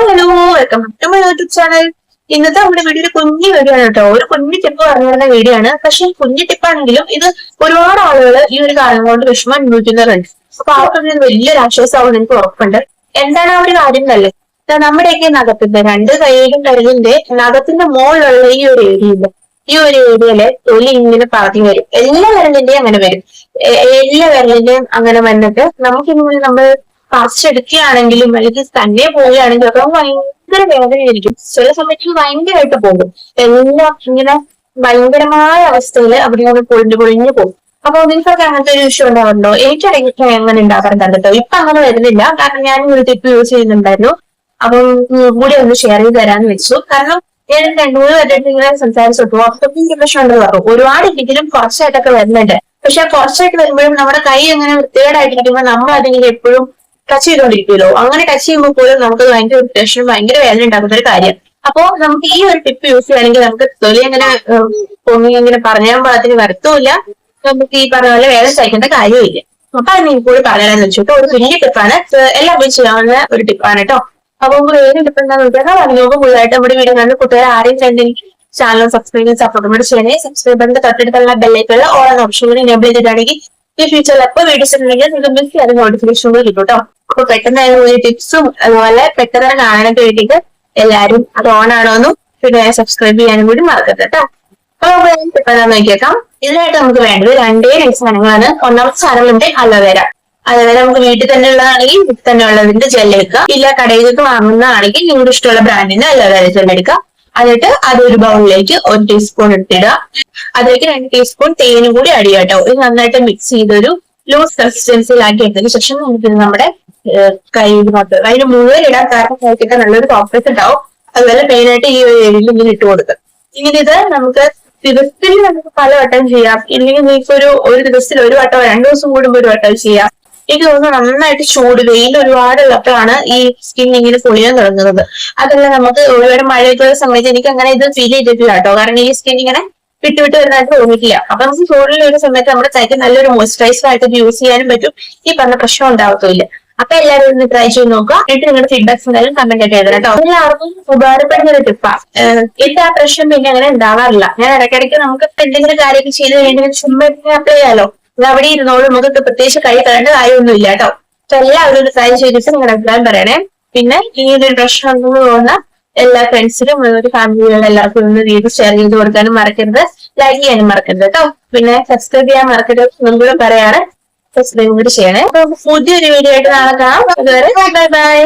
Hello welcome to my YouTube channel ഇന്നത്തെ നമ്മുടെ video ഒരു കുഞ്ഞു വീഡിയോ ആണ് കേട്ടോ. ഒരു കുഞ്ഞു ടിപ്പ് പറഞ്ഞു വീഡിയോ ആണ്. പക്ഷെ കുഞ്ഞു ടിപ്പാണെങ്കിലും ഇത് ഒരുപാട് ആളുകൾ ഈ ഒരു കാര്യം കൊണ്ട് വിഷമം അനുഭവിക്കുന്നവരുണ്ട് അപ്പൊ അവർക്കൊക്കെ വലിയൊരു ആശ്വാസമാവും എനിക്ക് ഉറപ്പുണ്ട്. എന്താണ് ആ ഒരു കാര്യം എന്നല്ലേ നമ്മുടെയൊക്കെ നഖത്തിന്റെ രണ്ട് കൈയിലും കരുതിന്റെ നഖത്തിന്റെ മുകളിലുള്ള ഈ ഒരു ഏരിയയിൽ ഈ ഒരു ഏരിയയിൽ തൊലി ഇങ്ങനെ പറഞ്ഞു വരും. എല്ലാ വിരലിന്റെയും അങ്ങനെ വരും. എല്ലാ വിരലിന്റെയും അങ്ങനെ വന്നിട്ട് നമുക്കിങ്ങനെ നമ്മൾ ഫാസ്റ്റ് എടുക്കുകയാണെങ്കിലും അല്ലെങ്കിൽ തന്നെ പോവുകയാണെങ്കിലും ഒക്കെ ഭയങ്കര വേദനയായിരിക്കും. ചില സമയത്ത് ഭയങ്കരമായിട്ട് പോകും. എല്ലാം ഇങ്ങനെ ഭയങ്കരമായ അവസ്ഥയിൽ അവിടെ ഇങ്ങനെ പൊളിഞ്ഞു പൊളിഞ്ഞു പോകും. അപ്പൊ നിങ്ങൾക്കൊക്കെ അങ്ങനത്തെ ഒരു ഇഷ്യൂ ഉണ്ടാവുന്നുണ്ടോ? എനിക്കിടയ്ക്ക് അങ്ങനെ ഉണ്ടാകാറുണ്ട് കേട്ടോ ഇപ്പൊ അങ്ങനെ വരുന്നില്ല. കാരണം ഞാൻ ഒരു ടിപ്പ് യൂസ് ചെയ്യുന്നുണ്ടായിരുന്നു. അപ്പം കൂടി ഒന്ന് ഷെയർ ചെയ്ത് തരാന്ന് വെച്ചു. കാരണം ഞാൻ രണ്ടു മൂന്ന് പേരുടെ ഇങ്ങനെ സംസാരിച്ചു അപ്പത്തേക്കും പ്രശ്നം ഉണ്ടെന്ന് പറഞ്ഞു. ഒരുപാട് ഇല്ലെങ്കിലും കുറച്ചായിട്ടൊക്കെ വരുന്നുണ്ട്. പക്ഷെ കുറച്ചായിട്ട് വരുമ്പോഴും നമ്മുടെ കൈ അങ്ങനെ വൃത്തികേടായിട്ടിരിക്കുമ്പോൾ നമ്മൾ അതിങ്ങനെ എപ്പോഴും ടച്ച് ചെയ്തോണ്ടിരിക്കുമല്ലോ അങ്ങനെ ടച്ച് ചെയ്യുമ്പോൾ പോലും നമുക്ക് ഭയങ്കര ഇറിറ്റേഷൻ ഭയങ്കര വേദന ഉണ്ടാക്കുന്ന ഒരു കാര്യം. അപ്പോ നമുക്ക് ഈ ഒരു ടിപ്പ് യൂസ് ചെയ്യുകയാണെങ്കിൽ നമുക്ക് തൊലി അങ്ങനെ പൊങ്ങി ഇങ്ങനെ പറഞ്ഞാൽ പാകത്തിന് വരത്തുമില്ല നമുക്ക് ഈ പറഞ്ഞ പോലെ വേദന സഹിക്കേണ്ട കാര്യമില്ല. അപ്പൊ അത് നിങ്ങൾക്ക് കൂടി പറയാനെന്ന് വെച്ചിട്ട് ഒരു വലിയ ടിപ്പാണ് എല്ലാവരും ചെയ്യാവുന്ന ഒരു ടിപ്പാണ് കേട്ടോ അപ്പൊ നമുക്ക് ഏത് ടിപ്പ് എന്താണെന്ന് വെച്ചാൽ അതിനോട് പുതുതായിട്ട് നമ്മുടെ വീഡിയോ കണ്ട് കുട്ടികളെ ആരെയും രണ്ടും ചാനൽ സബ്സ്ക്രൈബ് ചെയ്ത് സപ്പോർട്ട് ചെയ്യണേ സബ്സ്ക്രൈബ് ചെയ്യുന്ന തൊട്ടടുത്തുള്ള ബെല്ലൈക്കുള്ള ഓരോ ഓപ്ഷൻ കൂടി എനേബിൾ ചെയ്തിട്ടാണെങ്കിൽ ഈ ഫ്യൂച്ചറിൽ എപ്പോൾ വീഡിയോസ് നിങ്ങൾക്ക് മിസ് ചെയ്യാതെ നോട്ടിഫിക്കേഷൻ കൂടി കിട്ടും കേട്ടോ അപ്പൊ പെട്ടെന്ന് അതിന് ടിപ്സും അതുപോലെ പെട്ടെന്ന് കാണാനൊക്കെ വേണ്ടിയിട്ട് എല്ലാരും അത് ഓൺ ആണോന്നും പിന്നെ സബ്സ്ക്രൈബ് ചെയ്യാനും കൂടി മറക്കരുത് കേട്ടോ അപ്പൊ ഇപ്പൊ നോക്കിയേക്കാം. ഇതിനായിട്ട് നമുക്ക് വേണ്ടത് രണ്ടേ രണ്ട് സാധനങ്ങളാണ്. ഒന്നാമത്തെ സാധനം നമ്മുടെ അലോവേര അലോവേര നമുക്ക് വീട്ടിൽ തന്നെ ഉള്ളതാണെങ്കിൽ വീട്ടിൽ തന്നെ ഉള്ളതിന്റെ ജെൽ ഇല്ല കടയിൽ നിന്ന് വാങ്ങുന്നതാണെങ്കിൽ നിങ്ങളുടെ ഇഷ്ടമുള്ള ബ്രാൻഡിന്റെ അലോവേര ജെൽ എന്നിട്ട് അത് ഒരു ബൗളിലേക്ക് ഒരു ടീസ്പൂൺ ഇട്ടിടുക. അതിലേക്ക് രണ്ട് ടീസ്പൂൺ തേനും കൂടി അടി കേട്ടോ ഇത് നന്നായിട്ട് മിക്സ് ചെയ്തൊരു ലൂസ് ആക്കി എടുത്തതിന് ശേഷം നമുക്ക് ഇത് നമ്മുടെ കയ്യിലോട്ട് അതിന് മുഴുവൻ ഇടാൻ കാരണം നോക്കിയിട്ട് നല്ലൊരു സോഫ്റ്റ്നെസ് ഉണ്ടാവും. അതുപോലെ മെയിൻ ആയിട്ട് ഈ ഒരു ഏരിയയിൽ ഇങ്ങനെ ഇട്ട് കൊടുക്കുക. ഇങ്ങനെ ഇത് നമുക്ക് ദിവസത്തിൽ നമുക്ക് പല വട്ടം ചെയ്യാം. ഇല്ലെങ്കിൽ നിങ്ങൾക്ക് ഒരു ഒരു ദിവസത്തിൽ ഒരു വട്ടം രണ്ടു ദിവസം കൂടുമ്പോൾ ഒരു വട്ടം ചെയ്യാം. എനിക്ക് തോന്നുന്നു നന്നായിട്ട് ചൂട് വെയിൽ ഒരുപാടുള്ളപ്പോഴാണ് ഈ സ്കിൻ ഇങ്ങനെ പൊളിയാൻ തുടങ്ങുന്നത്. അതല്ല നമുക്ക് ഒരുപാട് മഴയൊക്കെ ഉള്ള സമയത്ത് എനിക്ക് അങ്ങനെ ഇത് ഫീൽ ചെയ്തിട്ടില്ല കേട്ടോ. കാരണം ഈ സ്കിൻ ഇങ്ങനെ വിട്ടുവിട്ട് വിട്ട് വരുന്നതായിട്ട് തോന്നിയിട്ടില്ല. അപ്പൊ നമുക്ക് ചൂടുള്ള ഒരു സമയത്ത് നമ്മുടെ തൈക്ക് നല്ലൊരു മോയ്സ്ചറൈസർ ആയിട്ട് യൂസ് ചെയ്യാനും പറ്റും. ഈ പറഞ്ഞ പ്രശ്നം ഉണ്ടാവത്തില്ല അപ്പൊ എല്ലാവരും ഒന്ന് ട്രൈ ചെയ്ത് നോക്കുക. എന്നിട്ട് നിങ്ങളുടെ ഫീഡ്ബാക്സ് എന്തായാലും കമന്റ് ആയിട്ട് എഴുതണം കേട്ടോ. എല്ലാവർക്കും ഉപകാരപ്പെടുന്ന ഒരു ടിപ്പാ എന്റെ ആ പ്രശ്നം പിന്നെ അങ്ങനെ ഉണ്ടാവാറില്ല. ഞാൻ ഇടയ്ക്കിടയ്ക്ക് നമുക്ക് എന്തെങ്കിലും കാര്യമൊക്കെ ചെയ്ത് കഴിഞ്ഞാൽ ചുമ്മാ അപ്ലൈ ചെയ്യാലോ. അവിടെ ഇരുന്നോളൂ. നമുക്ക് പ്രത്യേകിച്ച് കൈ തരേണ്ട കാര്യമൊന്നും ഇല്ല കേട്ടോ. അപ്പൊ എല്ലാവരും ഒരു കാര്യം ചെയ്തിട്ട് നിങ്ങളുടെ അഭിപ്രായം പറയണേ. പിന്നെ ഈ ഒരു പ്രശ്നം ഉണ്ടെന്ന് തോന്നുന്ന എല്ലാ ഫ്രണ്ട്സിനും ഒരു ഫാമിലിയിലുള്ള എല്ലാവർക്കും ഒന്ന് വീഡിയോ ഷെയർ ചെയ്ത് കൊടുക്കാനും മറക്കരുത്. ലൈക്ക് ചെയ്യാനും മറക്കരുത് കേട്ടോ. പിന്നെ സബ്സ്ക്രൈബ് ചെയ്യാൻ മറക്കരുത് എന്നും കൂടെ പറയാണ് സബ്സ്ക്രൈബ് കൂടി ചെയ്യണേ. പുതിയൊരു വീഡിയോ ആയിട്ട് നാളെ കാണാം. Bye bye